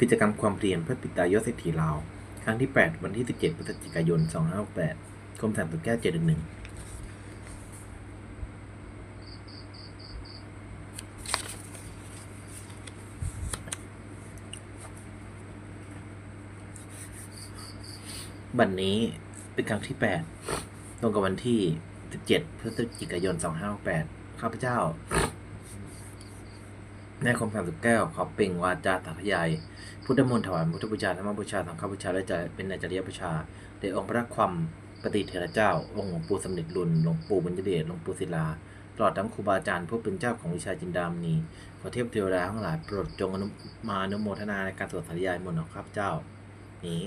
กิจกรรมความเพียรเพื่อปิดตายอดเศรษฐีลาว ครั้งที่ 8 วันที่ 17พฤศจิกายน 2568กรมสารสุขแก้ว711บันนี้เป็นครั้งที่ 8 ตรงกับวันที่ 17 พฤศจิกายน 2568 ข้าพเจ้า ในคมสามสิบแก้วขอเปล่งวาจาสาธยาย พุทธมนต์ถวายพุทธบูชาธรรมบูชาสังฆบูชาและจะเป็นในจริยบูชาในองค์พระความปฏิเทระเจ้า องค์หลวงปู่สำเร็จรุนหลวงปู่บรรยเดชหลวงปู่ศิลาตลอดทั้งครูบาอาจารย์ผู้เป็นเจ้าของวิชาจินดามณีขอเทพเทวดาทั้งหลายโปรดจงอนุมาอนุโมทนาในการสวดสาธยายมนต์ของข้าพเจ้า นี้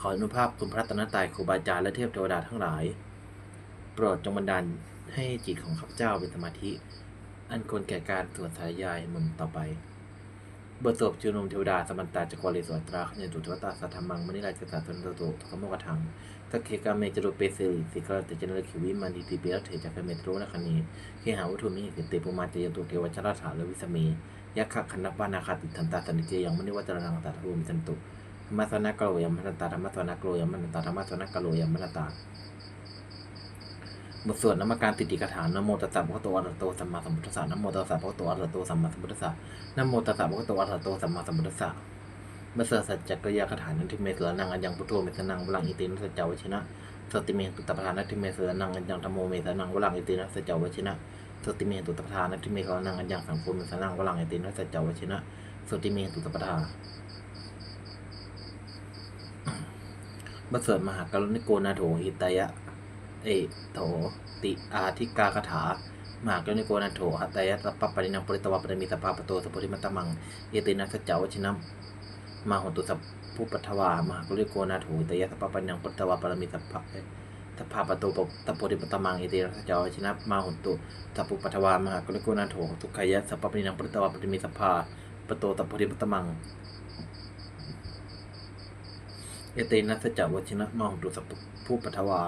ขออนุภาพคุณพระตนตรัยครูบาอาจารย์และเทพเทวดาทั้งหลาย โปรดจงบันดาลให้จิตของข้าพเจ้าเป็นสมาธิ อันควรแก่การสวดสายายมนต์ต่อไปบทสวดจุนุมเทวดาสมันตาจักวาเลสวตราขยันตุทวตาสัทธรรมังมณิราชสัตตันโตโตทุกขโมกทังสักเคกาเมจโรเปเซริสิกรเตจนรคิวิมันดิติเปียเถจักเมตโรนะคณีเคหาวัตถุมิหิเตปุมาเตยตุเทวชราถาลวิสเมยักขะคันนปานาคาติทันตาสันติเจยังมณิวัตรนังตาทูมิสันตุธรรมสนกโลยมมนตาธรรมสนกโลยมมนตาธรรมสนกโลยมมนตา บทสวดนมัการติติกถานโมตัสสะภะคะวะโตอะระหะโตสัมมาสัมพุทธัสสะนโมตัสสะภะคะวะโตอะระหะโตสัมมาสัมพุทธัสสะนโมตัสสะภะคะวะโตอะระหะโตสัมมาสัมพุทธัสสะมื่อเสสัจจกยาคาถานันทิเมสรนังอัญญังพุทโธเมสนังวลังอิตินัสเจาวชินะสติเมตุตปทานันทิเมสรนังอัญญังธรรมโมเมสนังวลังอิตินัสเจาวชินะสติเมตุตปทานันทิเมสรนังอัญญังสังโฆเมสนังวลังอิตินัสเจาวชินะสติเมตุตปทาบทสวดมหากรุณิโกนาโถหิตายะ เอโถติอาทิกาคาถามหากนิโกนันโถหัตตยะสัพพปรินังปริตวะปริมิสภาปโตสัพพุริมัตมัง เอตินัสเจาวชินัมมาหุตุสัพพุปัทวามหากนิโกนาโถหิตยะสัพพปรินังปริตวะปริมิสภาสัพพาปโตปสัพพุริมัตมังเอตินัสเจาวชินัมมาหุตุสัพพุปัทวามหากนิโกนาโถทุกขยะสัพพปรินังปริตวะปริมิสภาปโตสัพพุริมัตมังเอเตนัสเจาวชินะมาหุตุสัพพุปัทวา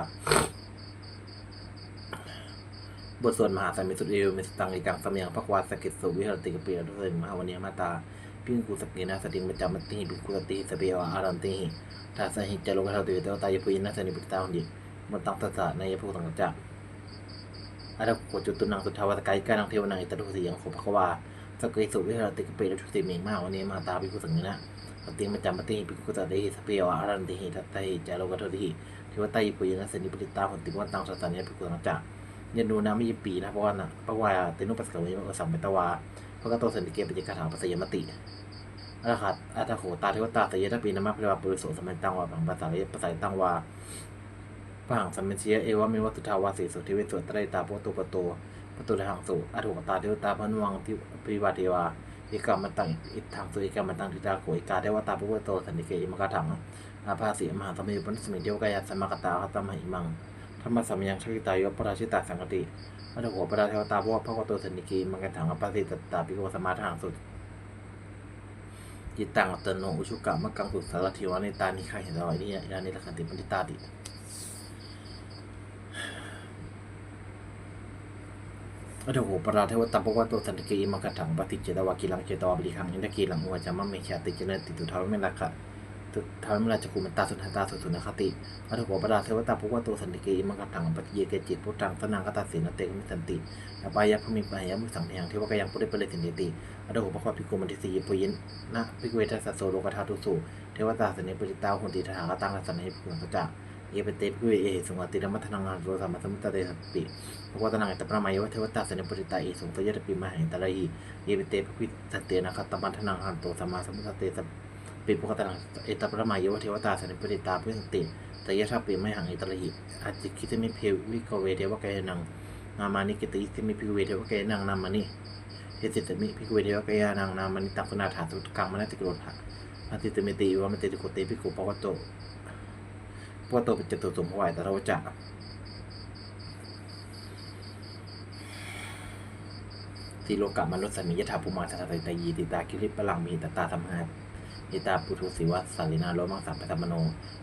บทสวดมหาสัมมิสุทธิเอวมิสตังอิกังสมยังพระควาสกิจสุวิหรติกเปียดุสิมหาวันนียมาตาพิงกุสกินาสติมจามติหิพิงกุสติสเปียวอารันติหิทาสหิจโลกะทาตุเตวตายปุยนัสนิปิตาหิมันตังตัสสะในยภูตังจักอาตโกจุตุนังสุทาวสกายกานังเทวนังอิตตุสียังโคภควาสกิสุวิหรติกเปียดุสิมงมหาวันนียมาตาพิงกุสังนะสติมจามติหิพิงกุสติสเปียวอารันติหิทัตติจโลกะทาตุเทวตายปุยนัสนิปิตาหิมันตังสัสสะในยภูตังจัก ยันดูนะไม่ยิปีนะเพราะว่านะพระวาเตนุปัสสาวะมันสัมเมตวาเพราะก็โตสันติเกปจิกาถาปัสยมติอาคัดอาตโขตาเทวตาสยตปีนามาพระวาปุริโสสมัยตังวาผังภาษาเยภาษาตังวาผังสัมเมเชียเอวามิวัตุทาวาสีสุทิเวสุตระตาโปตุปโตปตุระหังสุอาถุกตาเทวตาพนวังทิปริวาเทวาเอกามันตังอิทังสุเอกามันตังทิตาโขเอกาเทวตาปุเวโตสันติเกอิมกาถังอาภาสีมหาสมัยปุณสมิเดียวกายสมกตาคตมหิมัง รรมสัมยังชกิตายปราชิตาสังกติอัตโขปราเทวตาพวกพระกตัวสนิกีมังกันถังอปัสสิตตาปิโกสมาทางสุดจิตตังอัตโนอุชุกะมะกังสุสารทิวานิตานิขังเห็นรอยนี่ยานิลคันติปันติตาติอัตโขปราเทวตาพวกตัวสนิกีมังกันถังปฏิเจตวากิลังเจตวาบริขังอินทกีลังอุวจามะเมชาติเจเนติตุทาวเมลัก ขะทำให้ราชกุมันตาสุนทตาสุสุนคติอัตถโกปราเทวตาภุวะโตสันติเกอิมังกตังปฏิเยเกจิตพุทธังสนังกตาสีนเตกมิสันติอปายะพมิปายะมุสังเทียงเทวกายังปุริปเรสินติอัตถโกปะควาภิกุมันติสีปุยินนะภิกเวทัสสโสโลกธาตุสุเทวตาสันิปจิตาหุนติทหากตังสันนิพุทธังจักเยเปเตภิกเอสุงติรมัทนังโรสัมมัสมุตตะเตสปิภควตนังอิตปรมายะเทวตาสนิปจิตาเอสุงตยะปิมหิตะระหิเยเปเตภิกวิสัตเตนะคัตมัทนังหันโตสัมมาสมพุทธเตส ปิปุกตะเอตปรมายโยวเทวตาสันนิปติตาพุสติแต่ยะทัพปิไม่หังอิตระหิอาจิคิสมิเพวิกเวเทวะเกนังนามานิกิติสิมิพิเวเทวะเกนังนามานิเทติตมิพิเวเทวะเกยนังนามานิตังคุนาถาสุตกังมนัติกโรธาอาติตมิติวะมติติโกเตปิโกปวัตโตปวัตโตเปิจตุสมภวายตะโรจะทีโลกะมนุสสมิยถาภูมาสัตตตยีติตาคิริปลังมีตตาสัมหา อิตาปุถุสิวะสาลินาโลมังสัมปตมโน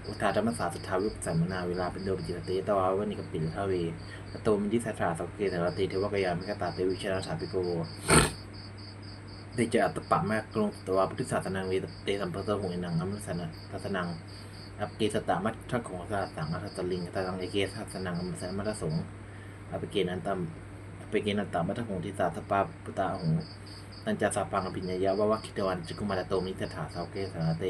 อุทาธรรมสาสุทาวิปสัมมนาเวลาเป็นโดปิจิตติตวาวันิกปิลทาเวตโตมิจิสัทธาสกเกตรติเทวกยามิกตาเตวิชนาถาปิโกเตจอัตตปะมากกลงตัวพุทธศาสนาเวเตสัมปะสะหงนังอมรสนะทัสนังอัปเกสตามัททักของสาสังอัตตลิงตาสังเอเกสัสนังอมรสนะมัทสงอัปเกนันตัมอัปเกนันตัมมัทหงทิสาสปาปุตตาหง นันจาสาปังอภิญญายาวะวะคิตวันจุกุมาตโตมิตถาสาวเกสนาเต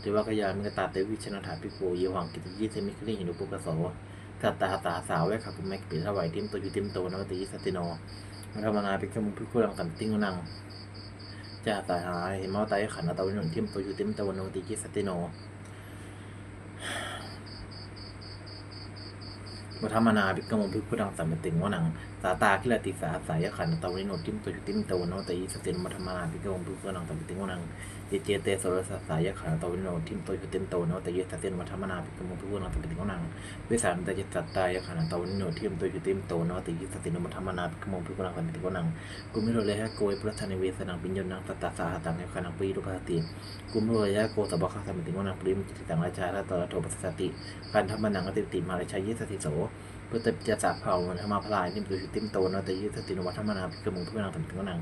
เทวกยามิกตาเตวิชนะถาปิโกเยวังกิตยิเสมิคลิหินุปุกโสสัตตาตาสาวเวขับปุเมกปิทวายติมโตยุติมโตนวติยิสติโนมัทมนาปิกมุพิคุลังสัมติงนังจะตาหาเห็นมาตายขันตะวันหนุนทิมตัวยู่ทิมตะวันโนติกิสติโนวัฒมนาบิกมงพิพุดังสัมมติงวนังสาตาคิลติสาสายขันตะวันโนทิมตัวติมตะวันโนติสตินมัฒมนาบิกมงพิพุดังสัมมติงนังเจเจเตสรสสายขันตะวันโนทิมตัวติมตะวันโนติสตินมัฒมนาบิกมงพิพุดังสัมมติงนังวิสารตจิตสัตตายขันตะวันโนทิมตัวติมตะวันโนติสตินมัฒมนาบิกมงพิพุดังสัมมติงนังกุมิโรเลยฮะโกยพระธนเวสนังปิญญนังตตาสาหตังในขนังปีรุปสติกุมิโรเลยฮะโกตบะคัสมิติงนังปริมจิตตังราชาละตระโทปัสสติการทำมันนังอติติมาราชายิสติโส พื่อจะจักเผามันธรรมาพลายนิมตุชิติมโตนะแต่ยิสตินวัฒมนาพิกมุงพิกนังสมิติงวนัง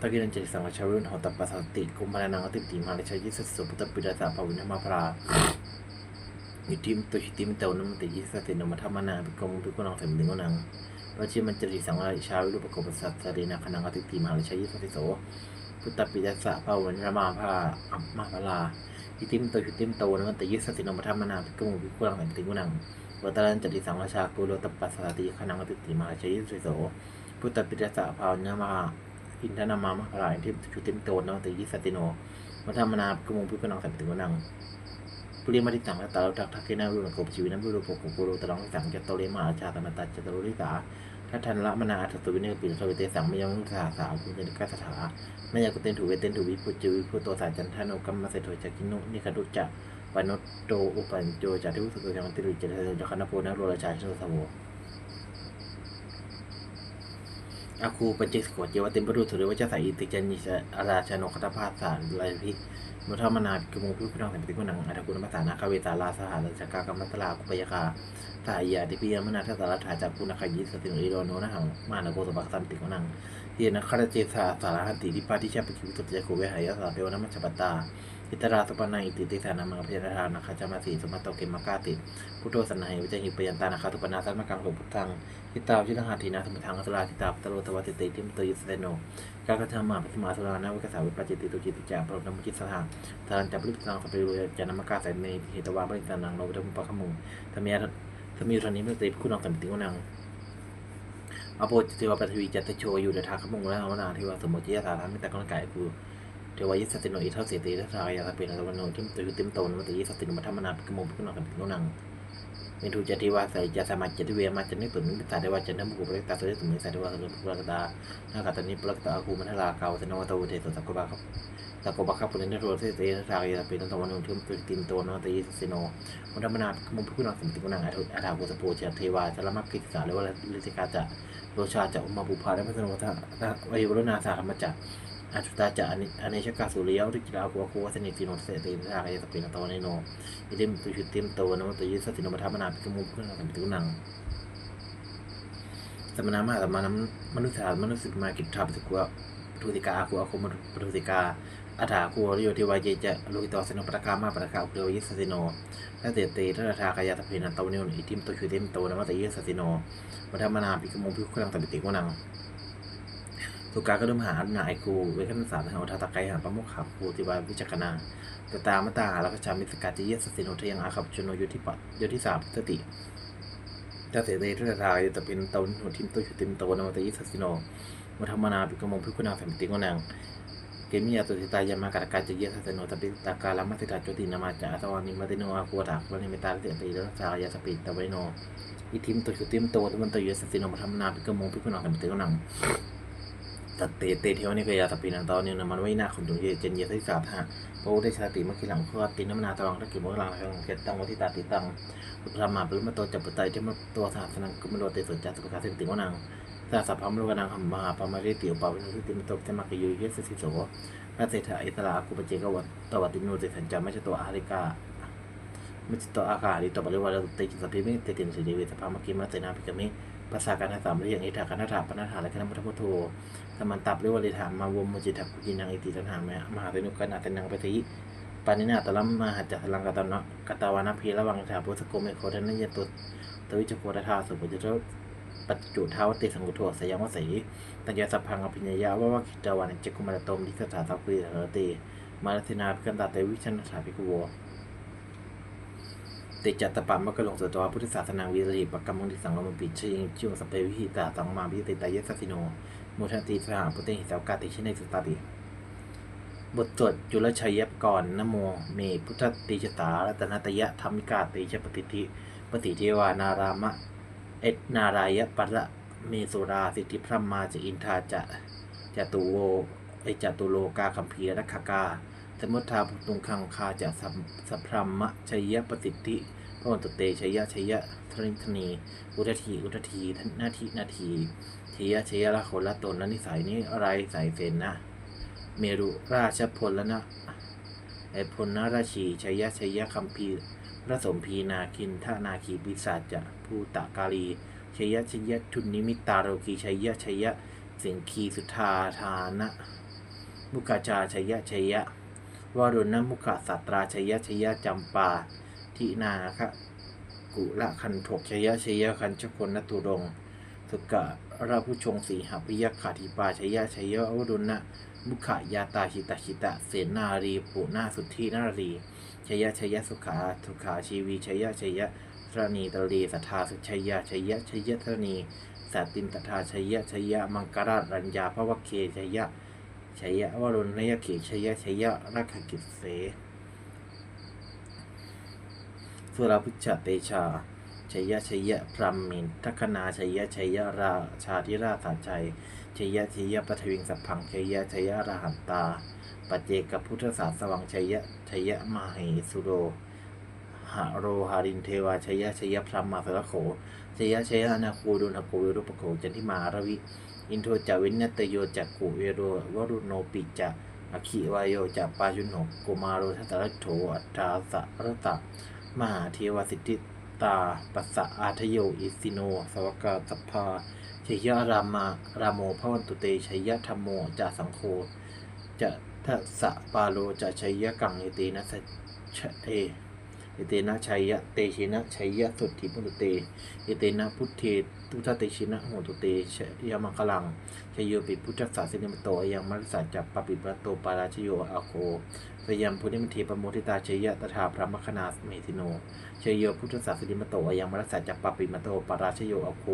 ตะกินันจิตสังราชรุ่นหอตัปัสสติกุมภานังอติติมาราชายิสติโสพุทธปิดาสาภาวินธรรมาพลาอิติมตุชิติมโตนะมติยิสตินวัฒมนาพิกมุงพิกนังสมิติงวนังพระชิมันจริสังวาชาวิรุปโกปสัตสรีนาคณังอติติมหาลชัยยิสติโสพุทธปิยัสสะภาวันรมาภาอัมมาภลาอิติมโตอิติมโตนันตยิสตินมธรรมนาภิกมุวิกุลังสันติกุนัง วัตรันจติสังวชากุโลตปัสสติคณังติติมาชยิสติโสพุทธปิยัสสะภาวันมา อินทนามามภลาอิติมจุติมโตนันตยิสติโนมัธรรมนาภิกมุวิกุลังสันติกุนังปุริมาติสังตาเราทักทักเกนารุนกปชีวินัมบุรุปกุกุโรตรังสังจตโตเลมาอาชาตมตัจจตโรลิสาถ้าทันละมนาอัตตุวิเนกปิสวิเตสังมยังนุสาสาคุณเจนิกาสถาไม่อยากเตนถูเวเตนถูวิปุจิวิพุโตสาจันทานุกัมมาเสโทจักินุนิคดุจะปนตโตอุปันโจจาทิวุสุจังติริจเตจัคณโพนะโรราชาชโสโวอาคูปัจเจสโกเจวติมปรุสุเรวจสายอิติจันยิสอาราชานคตภาสารลายพิมุทามนาคิมุพิพุทังสัมปิกุนังอัตกุณมัสานาคาเวตาลาสหาลจักากรรมตลาคุปยคาสายาติพิยมนาทสารถาจากคุณขยิสติโนอิโรโนนะหังมานะโกสบักสัมติกนังเยนะคารเจสาสารหันติทิปาทิชาปิคิวิตุเจโกเวหายาสาเทวนะมัจจปตา อิตราสุปนัยอิติติสานามังพยาธานาคาจามาสีสมัตโตเกมากาติพุทโธสันนัยวิจัยหิปยันตานาคาตุปนาสัมมากังโลพุทธังทิตาวชิตังหาทีนาสมุทังอัสราทิตาปตโรตวัติเตติมตยิสเตโนกากธรรมาปฏิมาสุรานาวิกษาวิปจิติตุจิติจาปรนมุจิตสถาทารันจับลิปตังสเปรุยจานามกาใส่ในเหตวาบริตานังโนวิธมุปะขมุงธรรมยาสมีรันนี้ไม่เตยคุณลองสัมติวนังอโปเทวาปฐวีจัตโชอยู่ในทางขมงและอวนาที่ว่าสมมติยาสารรมแต่ก้อนไก่กู เทวายิสติโนอิทัสเสติทัสรายาสเปนตะวันโนทิมตุติมโตนมัตยิสตินมัธรรมนาปิกโมปิกนองสัมติวนังเมทุจติวาใสจะสมัจจติเวมาจันนิตุนิสาเดวาจันทมุกุปริตาสุริสุมิสาเดวาสุริปุรกตานาคาตานิปรกตาอคูมันทลาเกาสนวตวุเทสสักกบาครับสักกบาครับปุรินทโรเสเตทัสรายาสเปนตะวันโนทิมตุติมโตนมัตยิสติโนมุธรรมนาภิกมุพิคุณสัมติกนุนังอาทุอาถาโกสโปเจเทวาจารมักกิสาหรือว่าลิสิกาจะโรชาจะอุมาบุพาและพัฒนวัฒนะวายรุณาสาธรรมจะ อาชุตาจะอเนชกาสุริยวิจิรากัวกัวสนิติโนเสตินทากายสปินตวเนโนอิเดมตุชุติมตวนตยิสตินมัธรรมนาพิกมุพิคุณสัมติกุนังสมณามาสมานมนุษยามนุษย์มากิจทับสิกัวปทุติกากัวคมปทุติกาอาถากัวริโยติวายเจจะลหิตอสนปรกามาปรกาอุเรยิสติโนถ้าเตเตถ้าราชากายาตเพนันโนอิติมโตชูเตมโตนมตเยสติโนมัธรรมนาปิกมงพิคุลังตบิติวนัง สุการก็ดุมหาหนายครูเวทันสารหันทาตะไกหันปะมุขขับกูติวาวิจักนาตตามตาแล้วก็ชามิสกาจิเยสสินโนทยังอาขับชนโนยุทธิปัตยุทธิสามสติจะเสเตทุตทายตะเป็นตนหุทิมโตชุติมโตนามตยิสสินโนมัธรรมนาปิกมงพิคุณาสัมติโกนังเกมีอัตุสิตายามากรกาจิเยสสินโนตะปิตากาลามัสิกาจุตินามาจาตวานิมติโนอาคูตักวันนิมิตาเตติรัสายาสปิตะไวโนอิทิมโตชุติมโตตะวันตยิสสิโนมธรรมนาปิกมงพิคุาสัมติงนัง แต่เตเตเทวนี่ก็ยาสปีนังตอนนี้นมันไว้หน้าคนตรงเยเจนเยที่สาบฮะเพราะได้ชาติเมื่อกี้หลังข้อตีน้ำนาตรองตะกี้เมื่อหลังเกตตังวัที่ตาติตังพระมาปริมาตัวจับปไตที่มาตัวศาสนากุมโรเตสนจัตุกาเสติวนังสาสัพพมโลกนังหัมมาปามาเรติวปาวินุติมตกเทมักยูเยสสิโสพระเศรษฐาอิสระกุปเจกวัตตวัติโนเตสัญจาม่ใช่ตัวอาริกาไม่ใช่ตัวอากาศหรือตัวบริวารเตจิสพิมิเตตินสิเดวิสภามกิมาเตนาพิกมิภาษาการทัสามเรียงอิทาคณถาปนาถาและคณะมัทพุทโธ สมันตับเรียกว่าลิถามมาวมมจิตถกุกินังอิติตันหามะมหาเตนุกันอัตนังปฏิปานินาตลัมมหัจจตลังกตนะกตาวานาพีระวังถาพุทธโกเมโคทนยตุตวิจโกตถาสุปจิตปัจจุทาวติสังกุโทสยามวสีตัญญาสัพพังอภิญญาวะวะกิจวันเจกุมารตมดิสถาสัพพิเรติมาลตินาพิกันตาเตวิชนะถาภิกุโวติจัตตปัมมะกะลงสตัวพุทธศาสนาวิริปกรรมมุติสังกมปิชิงจิวสเปวิหิตาสังมาวิติตายสัสสิโน มุทันติสหพุทธิสาวกาติชินในสุตติบทสวดจุลชัยยก่อนนโมเมพุทธติจตารัตนตยะธรรมิกาติชปฏิทิปฏิเทวานารามะ เอ็ดนารายะปัระเมสุราสิทธิพระมาจะอินทาจะจตุโวไอจตุโลกาคัมภีรรักขกาสมุทธาภุตุงคังคาจะสัมสัพพรมมะชัยยะปฏิทิพระวันตเตชัยยะชัยยะทริธนี อุทธีอุทธีนาทีนาที ชัยยะชัยยะละคนละตนละนิสัยนี้อะไรสายเสนนะ เมรุราชพลละนะไอพลนราชีชยชยยะคัมภีร์พระสมพีนาคินทานาคีปิศาจจะภูตะกาลีชยชยยะทุนนิมิตาโรกีชยชยยะสิงคีสุธาทานะ มุกาจาชยชยยะวรุณมุขสัตราชยชยจำปาทินาคะกุละคันถกชยชยคันชกนนตุรง สุกะราผู้ชงสีหปิยขาธิปาชยะชยวรุณะมุขยาตาชิตาชิตะ เสนารีปุนาสุทธินารีชยะชยะสุขาสุขาชีวีชยะชยะธรณีตลีสัทธาสุชยะชยะชยะธรณีสัตตินตถาชยะชยะมังกราชรัญญาพระวเคชยะชยยะวรุณยกิชยยะชยยะรักขกิจเสสุรพุชเตชา ชยยะชยยะพรหมมินทัคนาชยยะชยยะราชาธิราชาชัยชยยะชยยะปทวิงสัพพังชยยะชยยะรหันตาปัจเจกพุทธศาสวังชยยะชยยะมหิสุโรหะโรหารินเทวาชยยะชยยะพรหมมาสระโขชยยะชยยะนาคูดุนหโกวิรุปโขจันทิมารวิ อินโทจวินเนตโยจักกุเวโรวรุโนปิจะอคิวายโยจะปายุนโกมาโรทัตระโถอัตตาสะรตะ มหาเทวสิทธิ ตา ปัสสะอาทโย อิสิโน สวกาสัพพาชัยยะรามารามโมพระวันตุเตชัยยะธรรมโมจะสังโฆจะทัสสะปาโลจะชัยยะกังเอเตนะสชเอเอเตนะชัยยะเตชินะชัยยะสุทธิพุตเตเอเตนะพุทเท ตุทเตชินะโหตุเตชยมังคลังชยโยปิพุทธศาสนิมโตยังมัสสัจจัปปปิปะโตปาราชโยอาโคสยามพุทธิมทีปโมทิตาชยะตถาพระมคณาเมติโนชยโยพุทธศาสนิมโตยังมัสสัจจัปปปิมะโตปาราชโยอาโค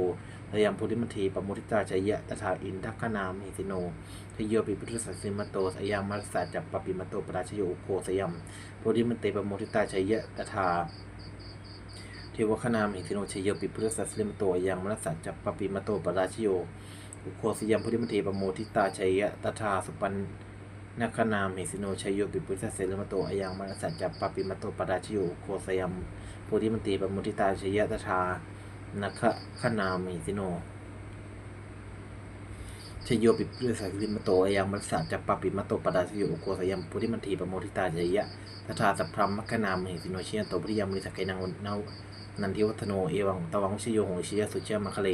สยามพุทธิมทีปโมทิตาชยะตถาอินทคณาเมติโนชยโยปิพุทธศาสนิมโตสยามมัสสัจจัปปปิมะโตปาราชโยโคสยามพุทธิมเตปโมทิตาชยะตถา เทวคณามหิสิโนชยโยปิพุทธสัสลิมโตยังมรสัจจัปปปิมโตปราชโยอุโคสยามพุทธิมเทปโมทิตาชัยยะตถาสุปันนักนามหิสิโนชยโยปิพุทธสัสลิมโตยังมรสัจจัปปปิมโตปราชโยโคสยามพุทธิมเทปโมทิตาชัยยะตถานักขนามหิสิโนชยโยปิปุริสัลิมโตอายังมัสสะจัปปปิมโตปดาสโยโกสยัมพุทธิมันทีปโมทิตาจยะตถาสัพพรมมัคคณามิสิโนเชียโตปริยมมิสกเกนังเนา นันทิวัฒโน เอวังตวังชโยโหชิยสุเชยมังคะเล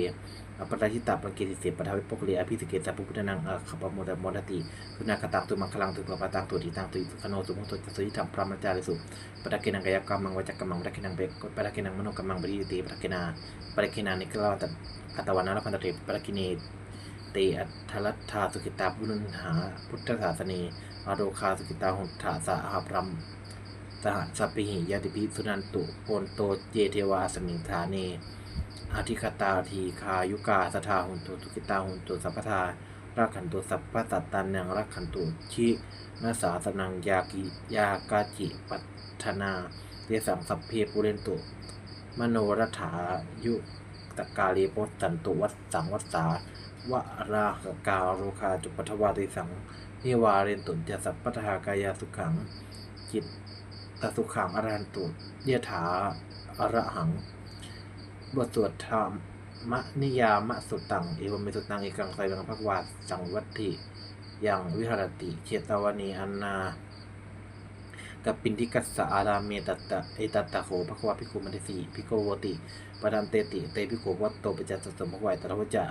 อปราชิตาปกิติเสปทาวิปกเลอภิสเกสัพพุทธนังอขปโมดโมดติคุณากตังตุมังคลังตุปปตังตุติตังตุสุขโนตุมุตุสุยิธรรมพระมจาริสุปะเกนังกายกรรมังวจักกรรมังปะเกนังเบกปะเกนังมโนกรรมังบริยติปะเกนาปะเกนานิกลาวตกตวานาลพันตเตปะเกเนเตอัทธรัตถาสุกิตาพุทธหาพุทธศาสนีอโรคาสุกิตาหุถาสาหาพรัม สหสัพพิหิยติพิสุนันตุโอนโตเจเทวาสมิงฐาเนอาทิคตาทีคายุกาสทาหุนตุสุกิตาหุนตุสัพพทารักขันตุสัพพตัตตันยังรักขันตุชินาสาสนังยากิยากาจิปัทนาเตสังสัพเพปุเรนตุ มโนรัฐายุตกาลีโปตันตุวัดสังวัดสาวราหกาโรคาจุปัทวาติสังนิวาเรนตุจะสัพพทากายาสุขังจิต ตสุขังอรันตุเยถาอระหัง บทสวดธรรมนิยามะสุตังเอวเมสุตังเอกังไสบังพักวาสังวัตถิยังวิหารติเชตวานีอันนากับปินทิกัสสะอาราเมตัตตะเอตัตตะโขภควาภิกขุมันติสีภิโกโวติปดันเตติเตภิโกวัตโตปจัสสมภวัยตระวจา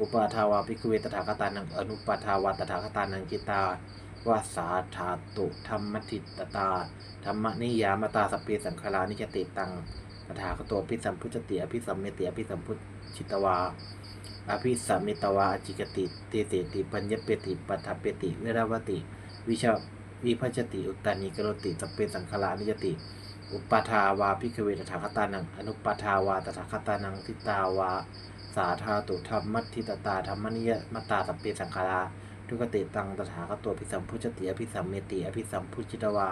อุปาทาวาภิกขุเวตถาคตานังอนุปาทาวาตถาคตานังกิตา ว่าสาธาตุธรรมทิตตา ธรรมนิยามตาสพเพสังขารานิจติตังตถาคโตพิสัมพุจติอภิสัมเมติอภิสัมพุชิตวา อภิสัมมิตวาอจิกติเตเตติปัญญเปติปัฏฐเปติเวราวติ วิชาวิพัชติอุตตานิกรติสเปสังขารานิยติอุปทาวาพิกเวตถาคตานัง อนุปทาวาตถาคตานังทิตาวา สาธาตุธรรมมัตทิตตาธรรมนิยมตาสเปสังขารา ทุกติตังตถาคตโตพิสัมพุจติอภิสัมเมติอภิสัมพุจิตวา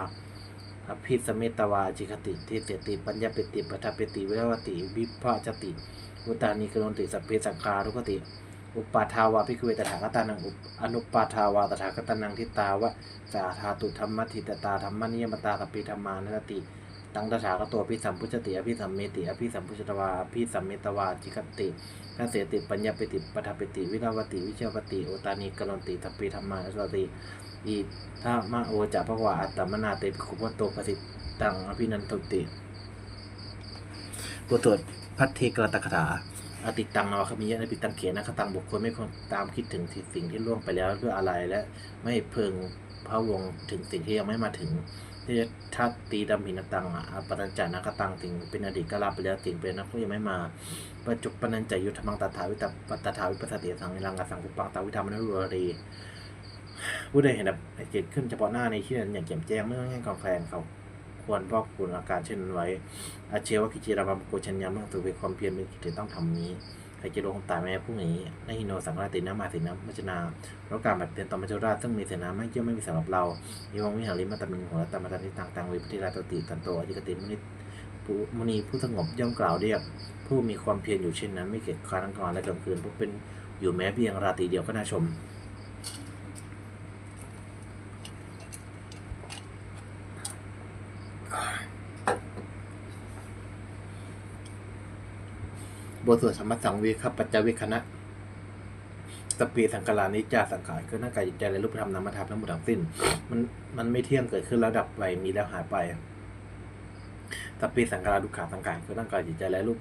อภิสมเมตวาจิกติเทเตติปัญญเปติปัฏฐเปติเวรวติวิภาจติอุตานิกรติสัพเพสังขารุกติ อุปาทาวาพิกเวตถาคตานังอุปอนุปาทาวาตถาคตานังทิตาวะสาธาตุธรรมทิตตาธรรมนิยมตาสพพิธรรมานติ ตังตถาคตโตอภิสัมพุจติอภิสัมเมติอภิสัมพุชตวาอภิสัมเมตวาจิกติทัเสติปัญญาปิติปัฏฐเปติ วิราวติ วิเชวติ โอตานิกรติสัพพิธรรมานสติอีทัมะโอจะภควาอัตตมนาเตปิคุปโตปสิตังอภินันตุติบทสวดพัทเทกรตคถาอติตังนวคมิยะในปิตังเขียนนะคตังบุคคลไม่ควรตามคิดถึงสิ่งที่ล่วงไปแล้วเพื่ออะไรและไม่เพึงพระวงถึงสิ่งที่ยังไม่มาถึง ที่ทัดตีดำหินตังอะปนัญจานะคตังสิงเป็นอดีตก็ลาไปแล้วสิ่งเป็นนักก็ยังไม่มาปัจจุปนัญจายุทธมังตถาวิตปัตถาวิปัสสติสังนิรังกสังกุปังตาวิธรรมนรุรีผู้ใดเห็นแบบเกิดขึ้นเฉพาะหน้าในที่นั้นอย่างแจ่มแจ้งไม่ต้องให้กองแคลนเขาควรพอกคุณอาการเช่นนั้นไว้อาเชวะกิจิราบัมโกชัญญามังสุเวความเพียรเป็นกิจต้องทำนี้ ใครจะลงตายแม้พวกนี้นฮิโนสังฆราตินามาสินามัชนาแล้วการแบบเปลี่ยนต่อมัจจุราชซึ่งมีเสนาไม่เกี่ยวไม่มีสำหรับเรามีวังวิหาริมาตมิงหัวตามาตันิตังตังวิปฏิราตติตันโตอจิกติมุนิผู้มุนีผู้สงบย่อมกล่าวเรียก ผู้มีความเพียรอยู่เช่นนั้น ไม่เกียจคร้านทั้งกลางและกลางคืนผู้เป็นอยู่แม้เพียงราตรีเดียวก็น่าชม บทสวดสมมสังเวคับปัจจเวคณะสปีสังการานิจจาสังขารคือหน้ากายจิตใจและรูปธรรมนามธรรมทั้งหมดทั้งสิ้น มันมันไม่เที่ยงเกิดขึ้นแล้วดับไปมีแล้วหายไปสปีสังขาราดุขาสังขารคือร่างกายจิตใจและรู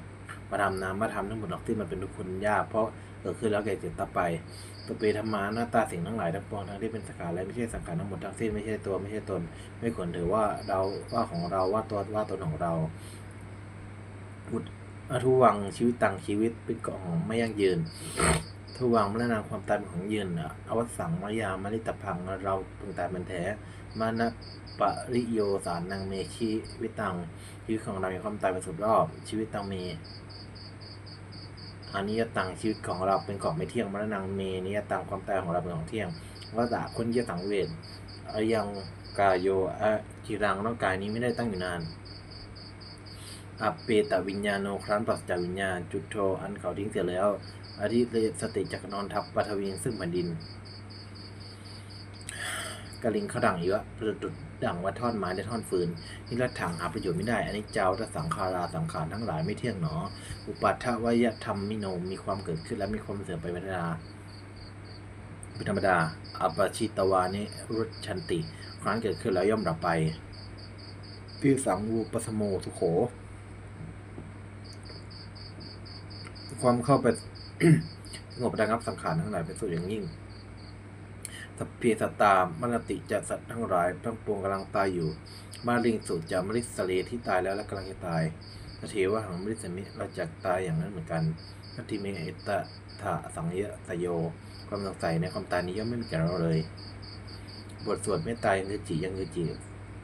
ปธรรมนามธรรมทั้งหมดทั้งสิ้นมันเป็นทุกคนยากเพราะเกิดขึ้นแล้วแก่เจ็บตายไปสปีธรรมาหน้าตาสิ่งทั้งหลายทั้งปวงทั้งที่เป็นสังขารและไม่ใช่สังขารทั้งหมดทั้งสิ้นไม่ใช่ตัวไม่ใช่ตน ไม่ควรถือว่าเราว่าของเราว่าตัวว่าตนของเรา อทุวังชีวิตตังชีวิตเป็นเกาะของไม่ยั่งยืนทุวังมรณะความตายเป็นของยืนอะอวสังมายามริตพังเราพึงตายเป็นแท้มานะปริโยสารนางเมชีวิตตังชีวิตของเรามีความตายเป็นสุดรอบชีวิตตังเมอานิยตังชีวิตของเราเป็นของไม่เที่ยงมรณะเมนิยตังความตายของเราเป็นของเที่ยงว่าดาคนเยตังเวทอยังกายโยอะจิรังร่างกายนี้ไม่ได้ตั้งอยู่นาน อัปเปตวิญญาโนครั้นปราศจากวิญญาณจุดโทอันเขาทิ้งเสียแล้วอธิเลสติจักนอนทับปัทวีซึ่งแผ่นดินกะลิงเขาดังอีกว่าประดุดดังว่าท่อนไม้และท่อนฟืนนี่ละถังหาประโยชน์ไม่ได้อันนี้เจ้าถ้าสังขาราสังขารทั้งหลายไม่เที่ยงหนอ อุปัฏฐวยธรรมมิโนมีความเกิดขึ้นและมีความเสื่อมไปเป็นธรรมดาเป็นธรรมดาอัปชิตวานิรุชันติ ครั้นเกิดขึ้นแล้วย่อมดับไปพิสังวูปสโมทุโข ความเข้าไปสงบระงับสังขารทั้งหลายเป็นสุดอย่างยิ่งสัพเพสตตามมนติจะสัตว์ทั้งหลายทั้งปวงกำลังตายอยู่ มาลิงสุดจะมริสเลที่ตายแล้วและกำลังจะตายสเทวะหังมริสมิเราจะตายอย่างนั้นเหมือนกันนัตติเมเอตะถะสังเยะตะโย ความสงสัยในความตายนี้ย่อมไม่มีแก่เราเลย บทสวดไม่ตายยังคือจิยังคือจิ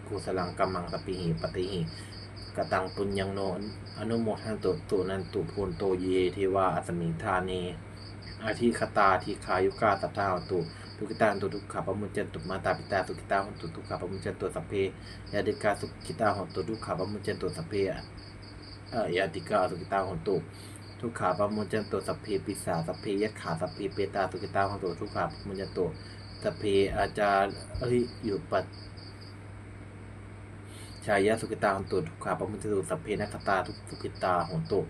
กุสลังกัมมังสปิหิปฏิหิ กตังปุญญังโนอนุโมทันตุตุนันตุพูนโตเยเทวาอัสมิทาเนอาทิคตาทีคายุกาตัตตาตุทุกิตาตุทุกขปมุจจนตุมาตาปิตาสุกิตาหตุทุกขปมุจจนตุสัพเพยาติกาสุกิตาหนตุทุกขปมุจจนตุสัพเพอ่อยาติกาสุกิตาหนตุทุกขาปมุจจนตุสัพเพปิสาสัพเพยัคขาสัพเพเปตาสุกิตาหนตุทุกขาปมุจจนตุสัพเพอาจารริยุปัต ชายะสุกิตาหนตุทุกขาปมุจจตุสัพเพนัคตาทุกสุกิตาหนตุ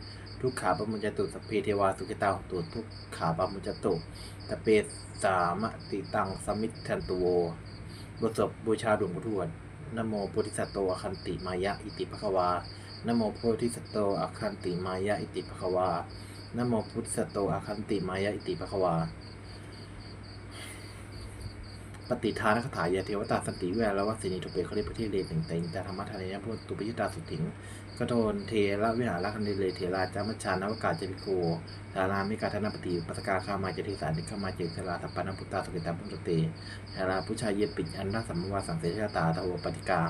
ทุกขาปมุจจตุสัพเพเทวาสุกิตาหนตุทุกขาปมุจจตุตะเปสามติตังสมิทธันตุโวบทสวดบูชาหลวงปู่ทวดนโมโพธิสัตโตอคันติมายะอิติภควานโมโพธิสัตโตอคันติมายะอิติภควานโมโพธิสัตโตอคันติมายะอิติภควา ปฏิทานคาถายาเทวตาสันติแวรวัสินีทุเปเขาเรียกประเทศเลติงเต็งแต่ธรรมทานยพุทตุปิยตาสุถิงกโทนเทระวิหารคันเดเลเทราจามัชานวกาเจริโกดารามิกาธนปฏิปัสกาคามาเจติสานิคามาเจตราสัปปนพุตตาสกิตาพุทธเตดาราผู้ชายเยปิญอันนาสัมมวาสังเสชตาทวปฏิกา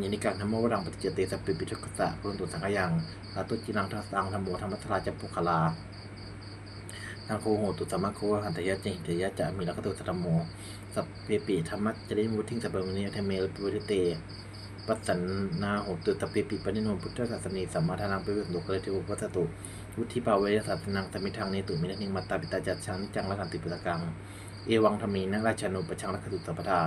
ญนิการธรรมวรังปฏิเจเตสปิปิทุกขะพรุนตุสังขยังลาตุจิรังทัสังธรรมโมธรรมัสราจปุคลา งโคโหตุสัมมาโคหันตยะเจหิตยะจะมีลักขตุสัตมโมสัพเพปิธรรมะจริมุทิงสัพเพมณีธรรมเมลปุริเตปัสสันนาโหตุตปเปปิปนิโนพุทธศาสนีสัมมาทานังเปวิสุกเลเทวปัสสตุวุฒิปาเวยสัตนังตมิทังเนตุมินนิมัตตาปิตาจัตชังนิจังละกันติปุตกังเอวังธรรมีนราชานุปชังละคตุสัพพทา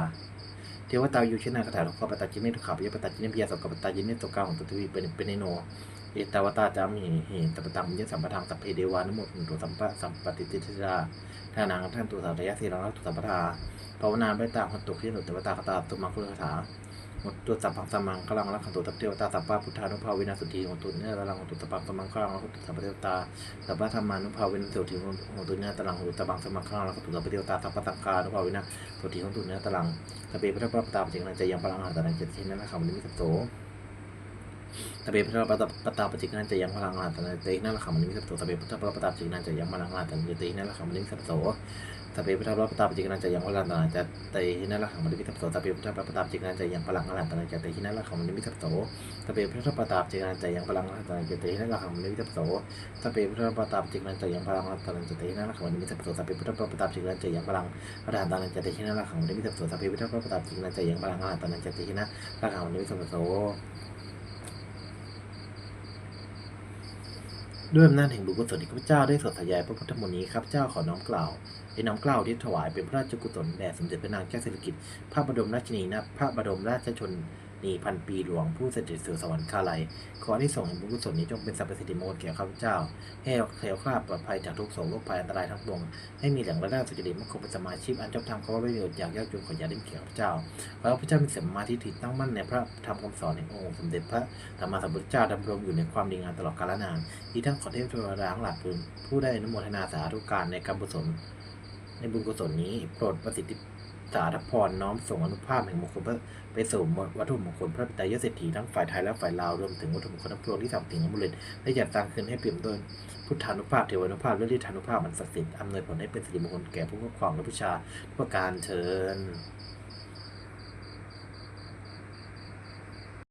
เทวตาอยู่เชนาคาถาทุกขปตาจิเนตุขาปยปตาจิเนปิยาสกปตาจิเนตุกาของตุทวีเป็นเป็นโน เอตวตาจามีเหตปตังมิยสัมปทังสัพเพเดวานุโมทุนตุสัมปะสัมปติติทิราทานังท่านตุสัตยะสีรังรักตุสัมปทาภาวนาไปตามคนตุขีหนุตวตาคตาตุมังคุลคาถาหมดตัวสัพพังสมังกลังรักขันตุตัพเทวตาสัพพะพุทธานุภาวินาสุธีของตุเนี่ยตะลังของตุสัพพังสมังกลังรักขันตุสัพพะเทวตาสัพพะธรรมานุภาวินาสุธีของตุเนี่ยตะลังของตุสัพพังสมังกลังรักขันตุสัพพะเทวตาสัพพะสังฆานุภาวินาสุธีของตุเนี่ยตะลังสเปพระปตาปจิงนันจะยังพลังอาตานันเจตินันนะครับวันนี้มีสัพโส สเปพระปตาปตาปจิงนันจะยังพลังอานตันเจตินันนะครับวันนี้มีสัพโสสเปพระปตาปจิงนันจะยังพลังอานตันเจตินันนะครับวันนี้มีสัพโสสัพเพพุทธะปตาปจิกนันจะยังพลังตนาจะเตหินัลขังมันมิทัพโสสัพเพพุทธะปตาปจิกนันจะยังพลังอรหันตันจะเตหินัลขังมันมิทัพโสสัพเพพุทธะปตาปจิกนันจะยังพลังอรหันตันจะเตหินัลขังมันมิทัพโสสัพเพพุทธะปตาปจิกนันจะยังพลังอรหันตันจะเตหินัลขังมันมิทัพโสสัพเพพุทธะปตาปจิกนันจะยังพลังอรหันตันจะเตหินัลขังมันมิทัพโสสัพเพพุทธะปตาปจิกนันจะยังพลังอรหันตันจะเตหินัลขังมันมิทัพโส ด้วยอำนาจแห่งบุญกุศลที่ข้าพเจ้าได้สดสยายพระพุทธมนต์นี้ข้าพเจ้าขอน้อมกล่าวได้น้อมกล่าวที่ถวายเป็นพระราชกุศลแด่สมเด็จพระนางเจ้าสิริกิติ์พระบรมราชินีนาถพระบรมราชชน นีพันปีหลวงผู้เสด็จสู่สวรรคาลัย ขอที่ส่งส์แห่งบุญกุศลนี้จงเป็นสรรพสิทธิมงคลแก่ข้าพเจ้า ให้แคล้วคลาดปลอดภัยจากทุกโศกโรคภัยอันตรายทั้งปวง ให้มีแหล่งรายได้สุจริตมั่นคงเป็นสมาชิกอันชอบธรรมขอประโยชน์อย่างยากจนขออย่าได้เขียข้าพเจ้า ขอข้าพเจ้ามีสมาทิฏิตั้งมั่นในพระธรรมคำสอนแห่งองค์สมเด็จพระธรรมสัมพุทธเจ้าดำรงอยู่ในความดีงามตลอดกาลนาน ที่ท่านขอเทพเทวดาทั้งหลายเป็นผู้ได้นโมทนาสาธุการในกรรมกุศลในบุญกุศลนี้โปรดประสิทธิสาธพรน้อมส่งอนุภาพแห่งมงคลพื่อ ไปสู่วัตถุมงคลพระปิตายเศรษฐีทั้งฝ่ายไทยและฝ่ายลาวรวมถึงวัตถุมงคลทั้งพวงที่ทำถึงอมุลินได้จัดสร้างขึ้นให้เปี่ยมด้วยพุทธานุภาพเทวานุภาพและฤทธานุภาพมันศักดิ์สิทธิ์อำนวยผลให้เป็นสิริมงคลแก่ผู้ปกครองและผู้ชาทุกประการเชิญ